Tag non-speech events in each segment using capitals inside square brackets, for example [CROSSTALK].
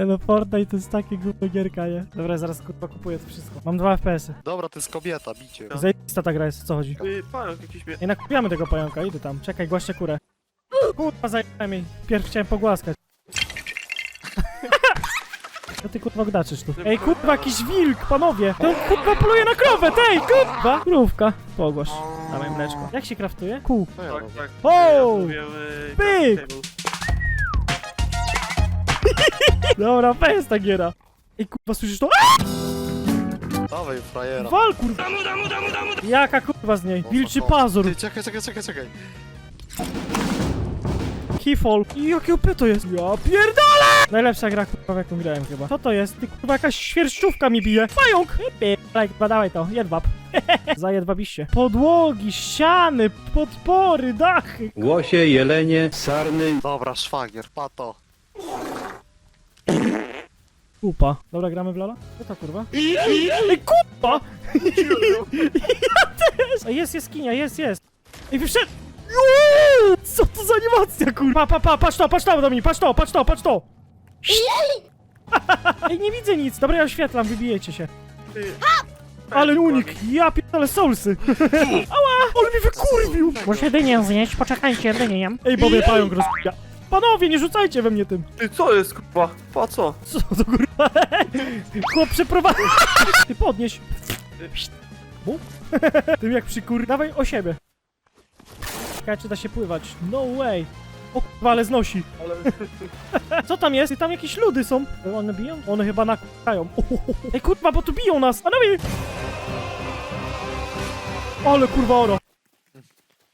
Nie no, Fortnite to jest takie głupie gierka, nie? Dobra, zaraz kurwa kupuję to wszystko. Mam dwa FPS-y. Dobra, to jest kobieta, bicie. No. Zajebista ta gra jest, o co chodzi? Ty, pająk jakiś mnie... Ej, nakupiamy tego pająka, idę tam. Czekaj, głaszczę kurę. Kurwa, zajebałem jej. Pierw chciałem pogłaskać. Co ty kurwa gdaczysz tu? Ej, kurwa, jakiś wilk, panowie! Ten kurwa poluje na krowę, tej, kurwa! Krówka, pogłasz. Dawaj mleczko. Jak się kraftuje? Kół. No ja Tak, robię. tak. O! Ja zrobiłem, y, Pyk! table. Dobra, fest ta giera. Ej, kurwa, słyszysz to? Dawaj, frajera. Wal, kurwa! Jaka kurwa z niej? Wilczy pazur. Ty, czekaj, czekaj, czekaj, czekaj. Keyfall. I jakie OP to jest? Ja pierdolę! Najlepsza gra kurwa w jaką grałem chyba. Co to jest? Ty kurwa jakaś świerszczówka mi bije. Pająk! Daj, kurwa, dawaj to. Jedwab. [LAUGHS] Za jedwabiście. Podłogi, ściany, podpory, dachy. Łosie, jelenie, sarny, Dobra, szwagier, pato. Kupa. Dobra, gramy w Lola? Co to kurwa? Ej, kupa! [LAUGHS] ja też! Ej, jest jaskinia, jest, jest. Ej, wyszedł! Juuu! Co to za animacja, kurwa? Pa, pa, pa, patrz to, patrz to, Dominik, patrz to, patrz to, patrz to! [LAUGHS] Ej, nie widzę nic. Dobra, ja oświetlam, wybijecie się. Ale unik, ja pierdolę soulsy. [LAUGHS] Ała, on mi wykurwił. Muszę dynię zjeść, poczekajcie, dynię jem. Ej, bobie pająk rozpija. Panowie, nie rzucajcie we mnie tym. ty, co jest, kurwa? Po co? Co to kurwa? Chłop przeprowadza. Ty podnieś. Bu? Tym jak przy kur... Dawaj o siebie. Czekaj, czy da się pływać. No way. O kurwa, ale znosi. Ale... Co tam jest? Tam jakieś ludy są. One biją? One chyba nakukają. Ej kurwa, bo tu biją nas. Panowie! Ale kurwa oro.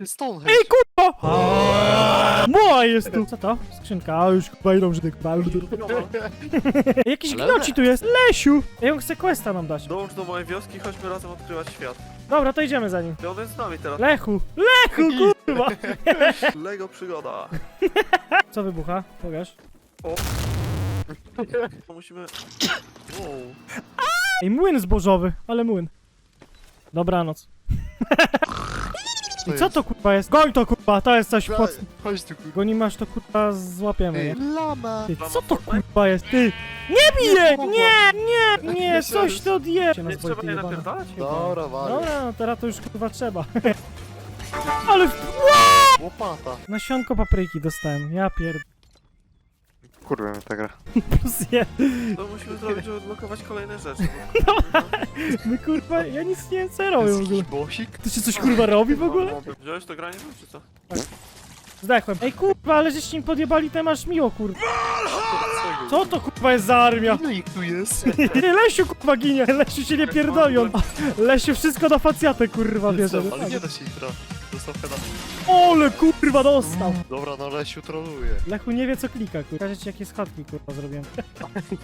Stonehenge. Ej kurwa! Moa jest tu. Co to? Skrzynka. A już kurwa idą kurwa. [LAUGHS] Ej, Jakiś Ale- gnoci tu jest. Lesiu! Ej, on chce questa nam dać. Dołącz do mojej wioski, chodźmy razem odkrywać świat. Dobra, to idziemy za nim. I on jest z nami teraz. Lechu! Lechu, kurwa! [LAUGHS] Lego przygoda. [LAUGHS] Co wybucha? Pokaż. To musimy... Wow. Ej, młyn zbożowy, ale młyn. Dobranoc. I co to kurwa jest? Goń to kurwa, to jest coś pod... Chodź tu, kurwa. Goni masz to kurwa złapiemy, Ej, nie? lama. Ty, co to kurwa jest? Ty! Nie bije! Nie, nie, nie, coś to odje... Nie trzeba je napierdalać? Dobra, wali. Dobra, no teraz to już kurwa trzeba. [LAUGHS] Ale w... Łopata. Nasionko papryki dostałem, ja pierd... Kurwa mnie ta gra. [LAUGHS] Plus je. To musimy zrobić, żeby odblokować kolejne rzeczy. [LAUGHS] My kurwa, ja nic nie wiem co ja robię w ogóle. Bosik? Ty się coś kurwa robi w ogóle? Wziąłeś to granie, czy co? Zdechłem. Ej kurwa, ale żeście mi podjebali, to masz miło kurwa. Co to kurwa jest za armia? Ile ich tu jest? [LAUGHS] Lesiu kurwa ginie, Lesiu się nie pierdolią. Lesiu wszystko na facjatę kurwa bierze. Ale nie da się ich trafić. Dostał heada. Ole kurwa dostał. Dobra, no Lesiu troluje. Lechu nie wie co klika kurwa. Pokażę ci jakie schodki kurwa zrobiłem. Ej!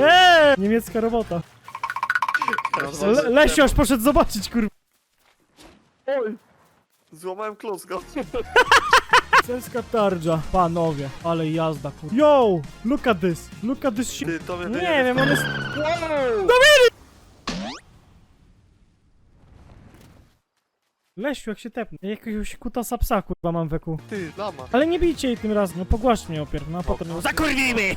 [LAUGHS] Eee! Niemiecka robota. Le Lesiu aż poszedł zobaczyć kurwa. Oj! Złamałem klocka. [LAUGHS] Celska tarcza. Panowie, ale jazda kurwa. Yo! Look at this. Look at this shit. Ty, to mnie Nie wiem, on jest... Wow! Lesiu, jak się tepnę. Jakiegoś kutasa psa kurwa mam weku. Ty, lama. Ale nie bijcie jej tym razem, no pogłasz mnie opier, no a potem ją Zakurwimy! [LAUGHS]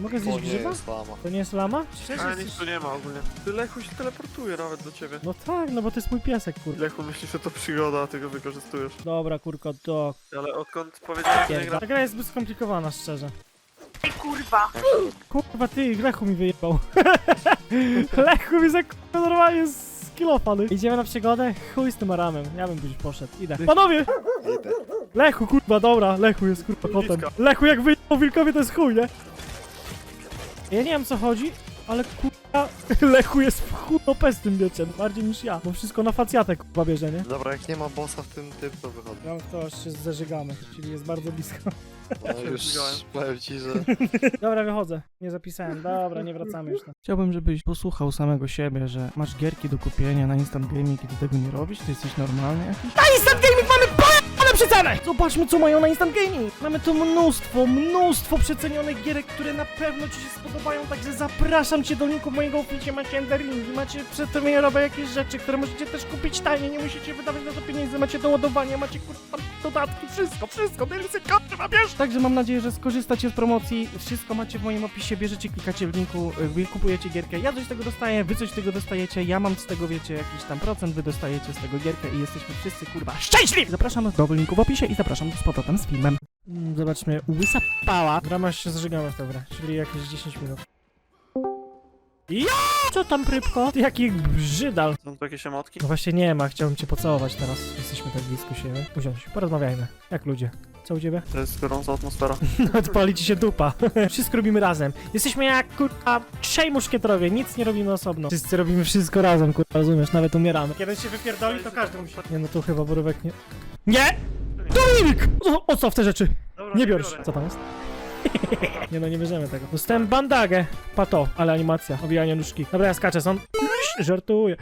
Mogę To zjeść nie grzyba? jest lama. To nie jest lama? A nic tu nie ma ogólnie. Ty Lechu się teleportuje nawet do ciebie. No tak, no bo to jest mój piesek, kurwa. Lechu myślisz, że to przygoda, a ty go wykorzystujesz. Dobra, kurko, to... Ale odkąd powiedziałem, że nie Pierda. gra... Ta gra jest zbyt skomplikowana, szczerze. kurwa. Kurwa, ty, Lechu mi wyjebał. [LAUGHS] Lechu mi za kurwa normalnie z kilofany. Idziemy na przygodę? Chuj z tym aramem, ja bym gdzieś poszedł, idę. Panowie! Idę. Lechu, kurwa, dobra, Lechu jest kurwa kotem. Bliska. Lechu jak wyjebał wilkowie to jest chuj, nie? Ja nie wiem o co chodzi, ale kurwa, [LAUGHS] Lechu jest w chuj z tym mieczem, bardziej niż ja, bo wszystko na facjatę kurwa bierze, nie? Dobra, jak nie ma bossa w tym tym, to wychodzę. Ja to aż się zażygamy, czyli jest bardzo blisko. No już powiem ci, że... [LAUGHS] Dobra, wychodzę. Nie zapisałem. Dobra, nie wracamy już. Chciałbym, żebyś posłuchał samego siebie, że masz gierki do kupienia na Instant Gaming i ty tego nie robisz? Ty jesteś normalny jakiś? Na Instant Gaming mamy pojebane przecenę! Zobaczmy, co mają na Instant Gaming. Mamy tu mnóstwo, mnóstwo przecenionych gierek, które na pewno ci się spodobają, także zapraszam cię do linku mojego opisie. Macie enderlinki, macie przedpremierowe jakieś rzeczy, które możecie też kupić taniej, nie musicie wydawać na to pieniędzy, macie doładowanie, macie kurwa dodatki, wszystko, wszystko, DLC, kurwa, bierz! Także mam nadzieję, że skorzystacie z promocji, wszystko macie w moim opisie, bierzecie, klikacie w linku, y, wy kupujecie gierkę, ja coś z tego dostaję, wy coś z tego dostajecie, ja mam z tego, wiecie, jakiś tam procent, wy dostajecie z tego gierkę i jesteśmy wszyscy, kurwa, szczęśliwi! Zapraszam do linku w opisie i zapraszam z powrotem z filmem. Mm, Zobaczmy, łysa pała. Grama się zżygamy w tę grę, czyli jakieś 10 minut. Ja! Co tam, Prybko? Ty jaki brzydal. Są tu jakieś emotki? No właśnie nie ma, chciałbym cię pocałować teraz. Jesteśmy tak blisko siebie. Usiądź, porozmawiajmy. Jak ludzie. Co u ciebie? To jest gorąca atmosfera. [LAUGHS] Odpali ci się dupa. [LAUGHS] Wszystko robimy razem. Jesteśmy jak, kurwa, trzej muszkieterowie. Nic nie robimy osobno. Wszyscy robimy wszystko razem, kurwa, rozumiesz? Nawet umieramy. Kiedy się wypierdoli, to każdy musi... Nie, no to chyba borówek nie... Nie! Dominik! O, odstaw te rzeczy. Dobra, Nie biorsz. biorę. Co tam jest? [LAUGHS] nie no, nie bierzemy tego. Dostałem bandagę. Pato, ale animacja. Obijanie nóżki. Dobra, ja skaczę, są. [LAUGHS] Żartuję.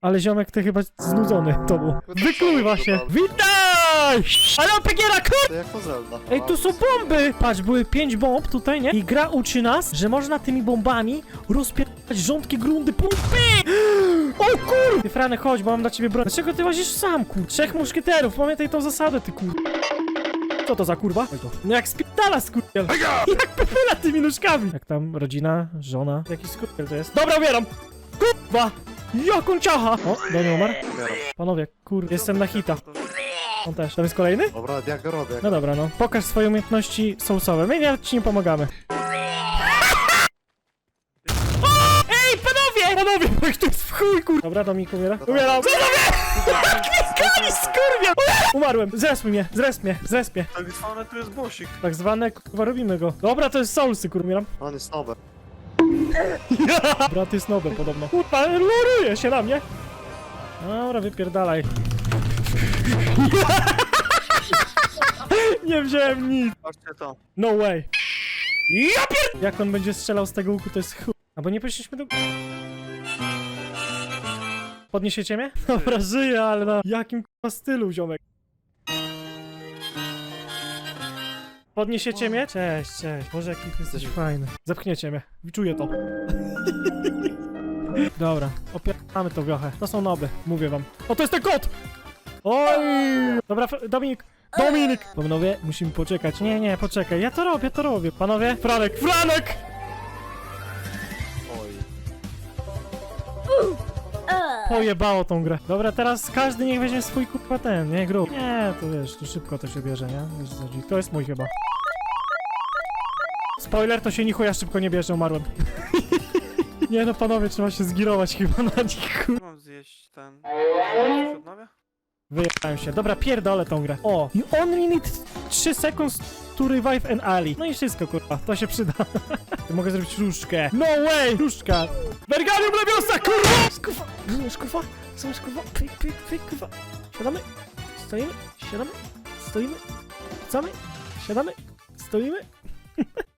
Ale ziomek, ty chyba znudzony tobą. Wykluwa się. Witaj! Ale opegiera, kur... To jak to Zelda. Ej, tu są bomby! Patrz, były pięć bomb tutaj, nie? I gra uczy nas, że można tymi bombami rozpierdać rządki grundy. Pum, pyk! [GASPS] O kur... Ty, Franek, chodź, bo mam dla ciebie broń. Dlaczego ty łazisz sam, kur? Trzech muszkieterów, pamiętaj tą zasadę, ty kur... Co to za kurwa? Oj to. No jak spierdala skurwiel. [LAUGHS] Jak pyla tymi nóżkami. Jak tam rodzina, żona, jakiś skurwiel to jest. Dobra, ubieram. Kurwa! Jak on ciacha! O, Daniel umarł. Zbieram. Panowie, kur... Jestem na hita. On też. Tam jest kolejny? Dobra, jak go robię? No dobra, no. Pokaż swoje umiejętności soulsowe. My nawet ci nie pomagamy. Chuj, kur... Dobra, Dominik umiera. Umieram. Panowie! [LAUGHS] Kani, skurwiel! Umarłem. Zresp mnie, zresp mnie, zresp mnie. Tak zwane tu jest bosik. Tak zwane, kurwa, robimy go. Dobra, to jest soulsy, kur, umieram. [LAUGHS] On jest nowy. Brat jest nowy podobno. Kurwa, luruje się na mnie. Dobra, wypierdalaj. [LAUGHS] Nie wziąłem nic. Patrzcie to. No way. Ja pier... Jak on będzie strzelał z tego łuku, to jest chuj. Albo nie poszliśmy do... Podniesiecie mnie? [LAUGHS] Dobra, żyję, ale na jakim k***a stylu, ziomek? Podniesiecie mnie? Cześć, cześć. Boże, jaki ty jesteś fajny. Zepchniecie mnie. Czuję to. [LAUGHS] Dobra, opieramy to wiochę. To są noby, mówię wam. O, to jest ten kot! Oj! Dobra, F- Dominik, Dominik! Panowie, musimy poczekać. Nie, nie, poczekaj. Ja to robię, to robię. Panowie, Franek, Franek! Pojebało tą grę. Dobra, teraz każdy niech weźmie swój kurwa ten, nie? Grób. Nie, to wiesz, tu szybko to się bierze, nie? Wiesz, co chodzi. to jest mój chyba. Spoiler, to się ni chuja szybko nie bierze, umarłem. [LAUGHS] nie no, panowie, trzeba się zgirować chyba na nich, kur... Mam zjeść ten... Coś odnawia? Wyjechałem się. Dobra, pierdolę tą grę. O, you only need 3 seconds to revive an ally. No i wszystko, kurwa, to się przyda. [LAUGHS] Mogę zrobić różdżkę. No way! Różdżka. Berganium Leviosa, kurwa! Kurwa, rozumiesz, kurwa? Rozumiesz, kurwa? Pyk, pyk, pyk, kurwa. Siadamy, stoimy, siadamy, stoimy, wracamy, siadamy, stoimy.